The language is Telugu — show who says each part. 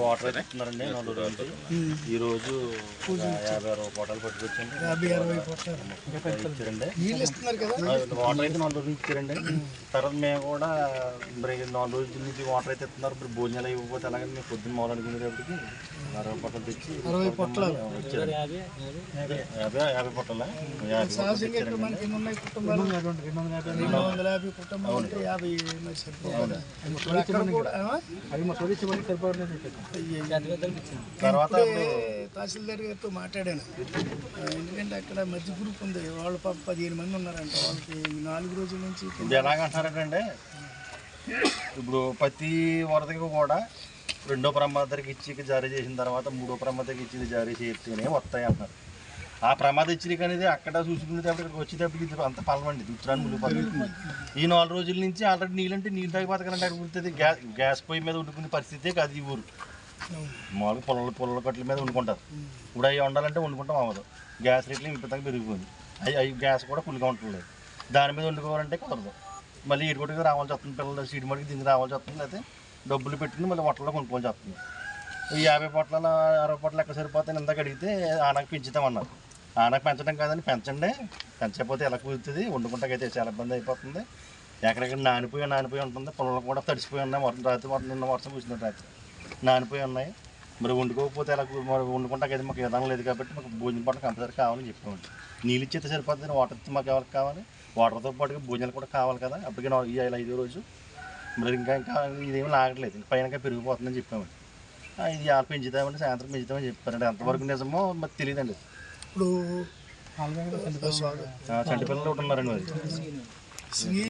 Speaker 1: వాటర్ అయితే ఇస్తున్నారండి నాలుగు రోజులు ఈ రోజు యాభై అరవై పూటలు పట్టుకొచ్చండి
Speaker 2: యాభై అరవై పొట్టాలు
Speaker 1: ఇచ్చారండి. వాటర్ అయితే నాలుగు రోజులు ఇచ్చారండి. తర్వాత మేము కూడా మరి నాలుగు రోజుల నుంచి వాటర్ అయితే ఇస్తున్నారు. మరి భోజనాలు ఇవ్వకపోతే అలాగే మేము పొద్దున్న మొదలు అనుకునేటప్పటికి అరవై పొట్టలు తెచ్చి
Speaker 2: అరవై
Speaker 1: ఇచ్చారండి యాభై యాభై. పొట్టలా? పొట్టలు
Speaker 2: రెండు వందల యాభై కుటుంబాలు. ఇప్పుడు అక్కడ కూడా ఆ?
Speaker 1: తర్వాత
Speaker 2: తహసీల్దార్ గారితో మాట్లాడాను. ఎందుకంటే అక్కడ మధ్య గ్రూప్ ఉంది. వాళ్ళు పాప పదిహేను మంది ఉన్నారంట. వాళ్ళకి నాలుగు రోజుల నుంచి
Speaker 1: ఇది ఎలాగంటారంటే ఇప్పుడు ప్రతి వరదకి కూడా రెండో ప్రమాదరికి ఇచ్చి జారీ చేసిన తర్వాత మూడో ప్రమాదకి ఇచ్చి జారీ చేస్తేనే వస్తాయి అంటారు ఆ ప్రమాద హెచ్చరిక అనేది అక్కడ చూసుకునేటప్పుడు ఇక్కడికి వచ్చేటప్పుడు ఇది అంత పలవండి ఉత్తరాన్ని మునిగిపోతుంది ఈ నాలుగు రోజుల నుంచి ఆల్రెడీ నీళ్ళంటే నీళ్ళు తాగి బతకాలంటే అక్కడ ఉంటుంది గ్యాస్ గ్యాస్ పొయ్యి మీద వండుకునే పరిస్థితి కాదు ఈ ఊరు. మామూలుగా పొలాల పొలాల కట్టల మీద వండుకుంటారు. ఇప్పుడు అవి వండాలంటే వండుకుంటాం అవ్వదు. గ్యాస్ రేట్లు విపరీతంగా పెరిగిపోయింది. అవి అవి గ్యాస్ కూడా ఫుల్గా ఉంటలేదు దాని మీద వండుకోవాలంటే కుదరదు. మళ్ళీ ఇటుకొట్టుకు రావాల్సి వస్తుంది. పిల్లలు సీటు మడికి దీనికి రావాల్సి వస్తుంది. అయితే డబ్బులు పెట్టుకుని మళ్ళీ వంటల్లో కొనుక్కోవాల్సి వస్తుంది. ఈ యాభై పొట్ల అరవై పొట్ల ఎక్కడ సరిపోతాయి ఇందాక అడిగితే ఆనకు పెంచుతామన్నారు. ఆనకు పెంచడం కాదని పెంచండి. పెంచకపోతే ఎలా కుదురుతుంది? వండుకుంటాకైతే చాలా ఇబ్బంది అయిపోతుంది. ఎక్కడెక్కడ నానిపోయి నానిపోయి ఉంటుంది. పొలంలో కూడా తడిసిపోయి ఉన్నాయి. వర్షం రాత్రి వర్షం నిన్న వర్షం కూర్చున్న రాత్రి. నానిపోయి ఉన్నాయి. మరి వండుకోకపోతే ఎలా మరి వండుకుంటాకైతే మాకు విధానం లేదు కాబట్టి మాకు భోజనం పాటు కంపల్సరీ కావాలని చెప్పామండి నీళ్ళు ఇచ్చేస్తే సరిపోతుంది వాటర్ ఇస్తే మాకు ఎవరికి కావాలి? వాటర్తో పాటు భోజనాలు కూడా కావాలి కదా. అప్పటికే నా- ఈ ఐదు- ఐదో రోజు. మరి ఇంకా ఇంకా ఇదేమీ లాగట్లేదు. పైన ఇంకా పెరిగిపోతుందని చెప్పామండి ఇది ఆలు పెంచుతామండి సాయంత్రం పెంచుతామని చెప్పారండి. ఎంతవరకు నిజమో మాకు తెలియదండి.
Speaker 2: ఇప్పుడు స్వాగతం
Speaker 1: చంటి పిల్లలు ఒకటి ఉన్నారండి మరి.